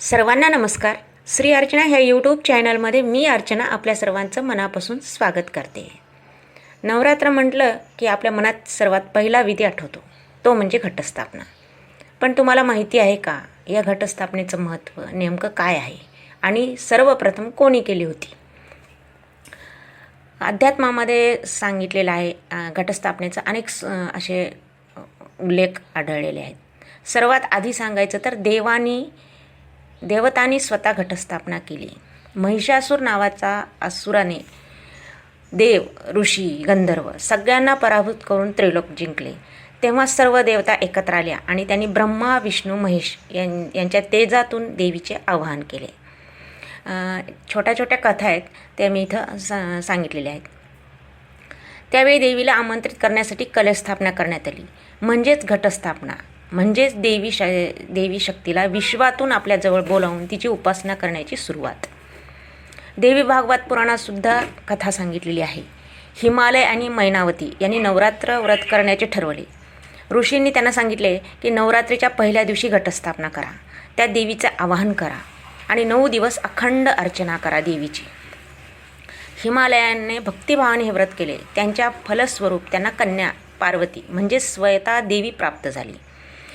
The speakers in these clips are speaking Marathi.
सर्वांना नमस्कार. श्री अर्चना ह्या यूट्यूब चॅनलमध्ये मी अर्चना आपल्या सर्वांचं मनापासून स्वागत करते. नवरात्र म्हटलं की आपल्या मनात सर्वात पहिला विधी आठवतो. तो म्हणजे घटस्थापना. पण तुम्हाला माहिती आहे का या घटस्थापनेचं महत्त्व नेमकं काय आहे आणि सर्वप्रथम कोणी केली होती? अध्यात्मामध्ये सांगितलेलं आहे घटस्थापनेचा घटस्थापनेचं अनेक असे उल्लेख आढळलेले आहेत. सर्वात आधी सांगायचं तर देवानी देवतांनी स्वतः घटस्थापना केली. महिषासूर नावाचा असुराने देव ऋषी गंधर्व सगळ्यांना पराभूत करून त्रिलोक जिंकले. तेव्हा सर्व देवता एकत्र आल्या आणि त्यांनी ब्रह्मा विष्णू महेश यां यांच्या तेजातून देवीचे आवाहन केले. छोट्या छोट्या कथा आहेत त्या मी इथं सा सांगितलेल्या आहेत. त्यावेळी देवीला आमंत्रित करण्यासाठी कलशस्थापना करण्यात आली. म्हणजेच घटस्थापना. म्हणजेच देवी श देवी शक्तीला विश्वातून आपल्याजवळ बोलावून तिची उपासना करण्याची सुरुवात. देवी भागवत पुराणातसुद्धा कथा सांगितलेली आहे. हिमालय आणि मैनावती यांनी नवरात्र व्रत करण्याचे ठरवले. ऋषींनी त्यांना सांगितले की नवरात्रीच्या पहिल्या दिवशी घटस्थापना करा. त्या देवीचं आवाहन करा आणि नऊ दिवस अखंड अर्चना करा देवीची. हिमालयाने भक्तिभावाने हे व्रत केले. त्यांच्या फलस्वरूप त्यांना कन्या पार्वती म्हणजे स्वयता देवी प्राप्त झाली.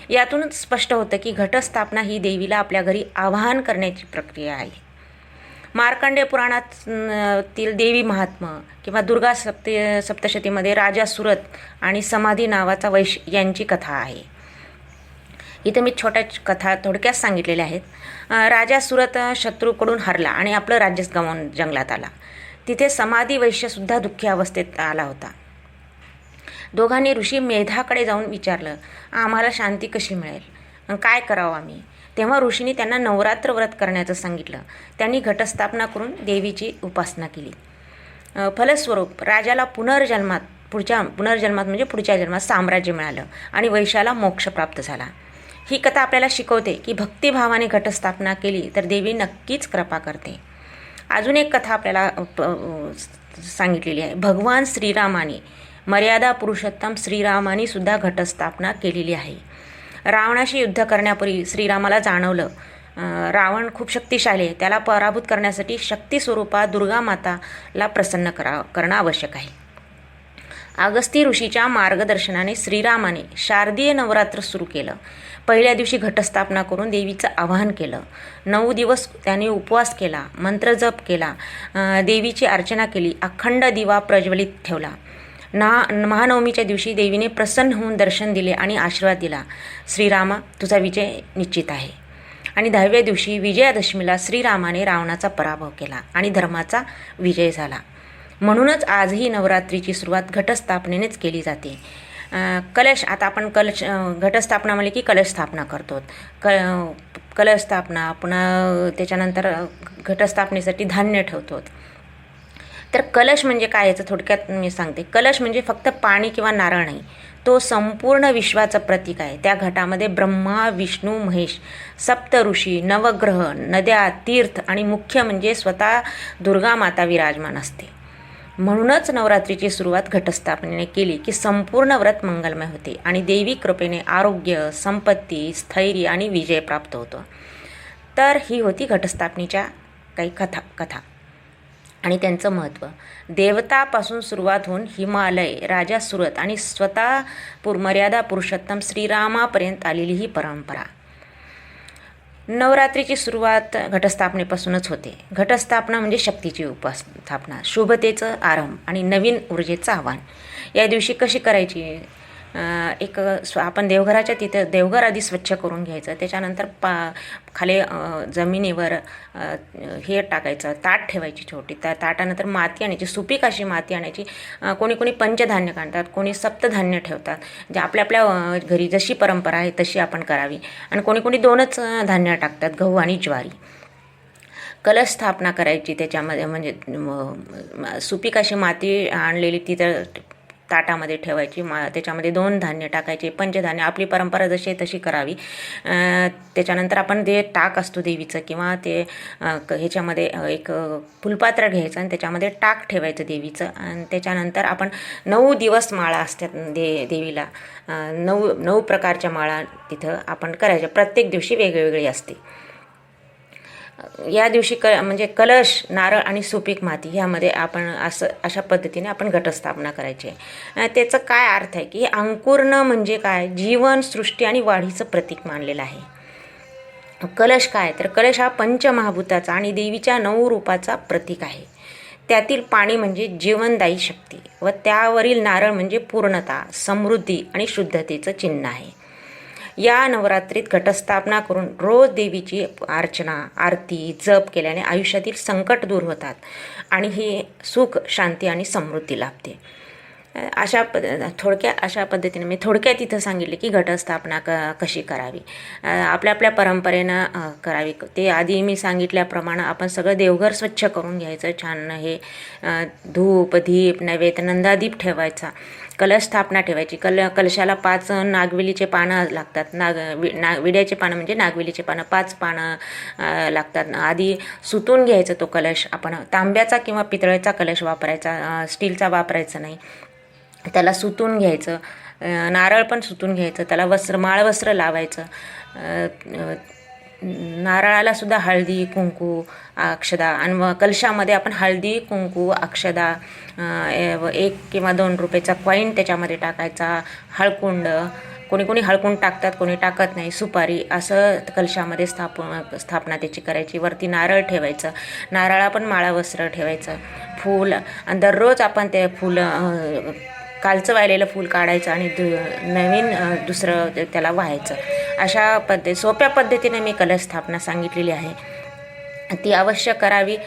यातूनच स्पष्ट होतं की घटस्थापना ही देवीला आपल्या घरी आवाहन करण्याची प्रक्रिया आहे. मार्कंडेय पुराणातील देवी महात्मा किंवा दुर्गा सप्ते सप्तशतीमध्ये राजा सुरत आणि समाधी नावाचा वैश यांची कथा आहे. इथं मी छोट्या कथा थोडक्यात सांगितलेल्या आहेत. राजा सुरत शत्रूकडून हरला आणि आपलं राज्यच गमावून जंगलात आला. तिथे समाधी वैश्यसुद्धा दुःखी अवस्थेत आला होता. दोघांनी ऋषी मेधाकडे जाऊन विचारलं आम्हाला शांती कशी मिळेल? काय करावं आम्ही? तेव्हा ऋषींनी त्यांना नवरात्र व्रत करण्याचं सांगितलं. त्यांनी घटस्थापना करून देवीची उपासना केली. फलस्वरूप राजाला पुनर्जन्मात पुढच्या पुनर्जन्मात म्हणजे पुढच्या जन्मात साम्राज्य मिळालं आणि वैशाला मोक्ष प्राप्त झाला. ही कथा आपल्याला शिकवते की भक्तिभावाने घटस्थापना केली तर देवी नक्कीच कृपा करते. अजून एक कथा आपल्याला प- सांगितलेली आहे. भगवान श्रीरामाने मर्यादा पुरुषोत्तम श्रीरामाने सुद्धा घटस्थापना केलेली आहे. रावणाशी युद्ध करण्यापूर्वी श्रीरामाला जाणवलं रावण खूप शक्तिशाली आहे. त्याला पराभूत करण्यासाठी शक्ती स्वरूपात दुर्गा माताला प्रसन्न करा करणं आवश्यक आहे. अगस्ती ऋषीच्या मार्गदर्शनाने श्रीरामाने शारदीय नवरात्र सुरू केलं. पहिल्या दिवशी घटस्थापना करून देवीचं आवाहन केलं. नऊ दिवस त्याने उपवास केला मंत्रजप केला देवीची अर्चना केली अखंड दिवा प्रज्वलित ठेवला. ना महानवमीच्या दिवशी देवीने प्रसन्न होऊन दर्शन दिले आणि आशीर्वाद दिला. श्रीरामा तुझा विजय निश्चित आहे. आणि दहाव्या दिवशी विजयादशमीला श्रीरामाने रावणाचा पराभव केला आणि धर्माचा विजय झाला. म्हणूनच आजही नवरात्रीची सुरुवात घटस्थापनेनेच केली जाते. कलश आता आपण कलश घटस्थापना म्हणले की कलश स्थापना करतो. क कलश स्थापना पुन्हा त्याच्यानंतर घटस्थापनेसाठी धान्य ठेवतो. तर कलश म्हणजे काय याचं थोडक्यात मी सांगते. कलश म्हणजे फक्त पाणी किंवा नारळ नाही. तो संपूर्ण विश्वाचं प्रतीक आहे. त्या घटामध्ये ब्रह्मा विष्णू महेश सप्त ऋषी नवग्रह नद्या तीर्थ आणि मुख्य म्हणजे स्वतः दुर्गा माता विराजमान असते. म्हणूनच नवरात्रीची सुरुवात घटस्थापनेने केली की संपूर्ण व्रत मंगलमय होते आणि देवी कृपेने आरोग्य संपत्ती स्थैर्य आणि विजय प्राप्त होतो. तर ही होती घटस्थापनेच्या काही कथा कथा. आणि त्यांचं महत्त्व. देवतापासून सुरुवात होऊन हिमालय राजा सुरत आणि स्वतः पुर मर्यादा पुरुषोत्तम श्रीरामापर्यंत आलेली ही परंपरा. नवरात्रीची सुरुवात घटस्थापनेपासूनच होते. घटस्थापना म्हणजे शक्तीची उपस्थापना शुभतेचं आरंभ आणि नवीन ऊर्जेचं आव्हान. या दिवशी कशी करायची? एक स्व आपण देवघराच्या तिथं देवघर आधी स्वच्छ करून घ्यायचं. त्याच्यानंतर पा खाली जमिनीवर हे टाकायचं ताट ठेवायची छोटी. त्या ताटानंतर माती आणायची सुपीक अशी माती आणायची. कोणी कोणी पंचधान्य काढतात कोणी सप्तधान्य ठेवतात. जे आपल्या आपल्या घरी जशी परंपरा आहे तशी आपण करावी. आणि कोणी कोणी दोनच धान्य टाकतात गहू आणि ज्वारी. कलश स्थापना करायची त्याच्यामध्ये म्हणजे सुपीक अशी माती आणलेली तिथं ताटामध्ये ठेवायची मा त्याच्यामध्ये दोन धान्य टाकायचे पंचधान्य आपली परंपरा जशी आहे तशी करावी. त्याच्यानंतर आपण जे टाक असतो देवीचं किंवा ते क- ह्याच्यामध्ये एक फुलपात्र घ्यायचं आणि त्याच्यामध्ये टाक ठेवायचं देवीचं. आणि त्याच्यानंतर आपण नऊ दिवस माळा असतात दे देवीला. नऊ नऊ प्रकारच्या माळा तिथं आपण करायच्या. प्रत्येक दिवशी वेगवेगळी असते. या दिवशी क म्हणजे कलश नारळ आणि सुपीक माती ह्यामध्ये आपण असं अशा पद्धतीने आपण घटस्थापना करायची आहे. त्याचं काय अर्थ आहे की अंकुरणं म्हणजे काय? जीवन सृष्टी आणि वाढीचं प्रतीक मानलेलं आहे. कलश काय? तर कलश हा पंचमहाभूताचा आणि देवीच्या नऊ रूपाचा प्रतीक आहे. त्यातील पाणी म्हणजे जीवनदायी शक्ती व त्यावरील नारळ म्हणजे पूर्णता समृद्धी आणि शुद्धतेचं चिन्ह आहे. या नवरात्रीत घटस्थापना करून रोज देवीची अर्चना आरती जप केल्याने आयुष्यातील संकट दूर होतात आणि ही सुख शांती आणि समृद्धी लाभते. अशा पद थोडक्या अशा पद्धतीने मी थोडक्यात इथं सांगितले की घटस्थापना क कशी करावी. आपल्या आपल्या परंपरेनं करावी. ते आधी मी सांगितल्याप्रमाणे आपण सगळं देवघर स्वच्छ करून घ्यायचं. छान हे धूप दीप नैवेद्य नंदादीप ठेवायचा. कलश स्थापना ठेवायची. कल कलशाला पाच नागवेलीचे पानं लागतात. नाग वि ना विड्याचे पानं म्हणजे नागवेलीचे पानं पाच पानं लागतात. आधी सुतून घ्यायचं तो कलश. आपण तांब्याचा किंवा पितळेचा कलश वापरायचा स्टीलचा वापरायचा नाही. त्याला सुतून घ्यायचं. नारळ पण सुतून घ्यायचं. त्याला वस्त्र माळवस्त्र लावायचं. नारळाला सुद्धा हळदी कुंकू अक्षदा. आणि कलशामध्ये आपण हळदी कुंकू अक्षदा व एक किंवा दोन रुपयाचा कॉईन त्याच्यामध्ये टाकायचा. हळकुंड. कोणी कोणी हळकुंड टाकतात कोणी टाकत नाही. सुपारी असं कलशामध्ये स्थाप स्थापना त्याची करायची. वरती नारळ ठेवायचं. नारळा पण माळा वस्त्र ठेवायचं. फूल. आणि दररोज आपण ते फुलं कालचं वाहिलेलं फूल काढायचं आणि दु नवीन दुसरं त्याला व्हायचं. अशा पद्धती सोप्या पद्धतीने मी कलशस्थापना सांगितलेली आहे. ती अवश्य करावी.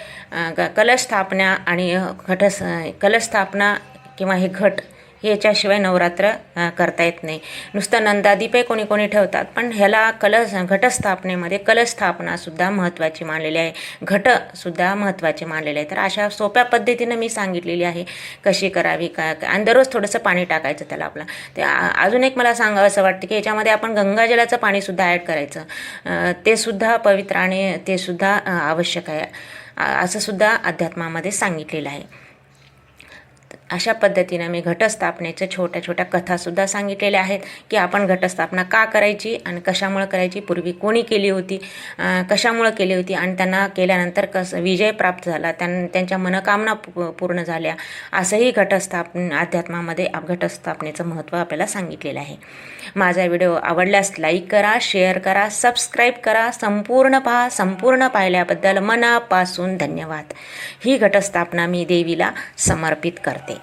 कलशस्थापना स्थापना आणि घटस कलशस्थापना किंवा हे घट ह्याच्याशिवाय नवरात्र करता येत नाही. नुसतं नंदादीपही कोणी कोणी ठेवतात पण ह्याला कलश घटस्थापनेमध्ये कलस्थापनासुद्धा महत्त्वाची मानलेली आहे. घटसुद्धा महत्त्वाचे मानलेले आहे. तर अशा सोप्या पद्धतीनं मी सांगितलेली आहे कशी करावी का आणि दररोज थोडंसं पाणी टाकायचं त्याला आपलं. ते अजून एक मला सांगावं असं वाटतं की याच्यामध्ये आपण गंगाजलाचं पाणीसुद्धा ॲड करायचं. ते सुद्धा पवित्र आणि ते सुद्धा आवश्यक आहे. असंसुद्धा अध्यात्मामध्ये सांगितलेलं आहे. अशा पद्धतीनं मी घटस्थापनेच्या छोट्या छोट्या कथासुद्धा सांगितलेल्या आहेत की आपण घटस्थापना का करायची आणि कशामुळं करायची? पूर्वी कोणी केली होती? कशामुळं केली होती? आणि त्यांना केल्यानंतर कसं विजय प्राप्त झाला त्यां त्यांच्या मनोकामना पूर्ण झाल्या असंही घटस्थापन अध्यात्मामध्ये घटस्थापनेचं महत्त्व आपल्याला सांगितलेलं आहे. माझा व्हिडिओ आवडल्यास लाईक करा शेअर करा सबस्क्राईब करा संपूर्ण पहा संपूर्ण पाहिल्याबद्दल मनापासून धन्यवाद. ही घटस्थापना मी देवीला समर्पित करते.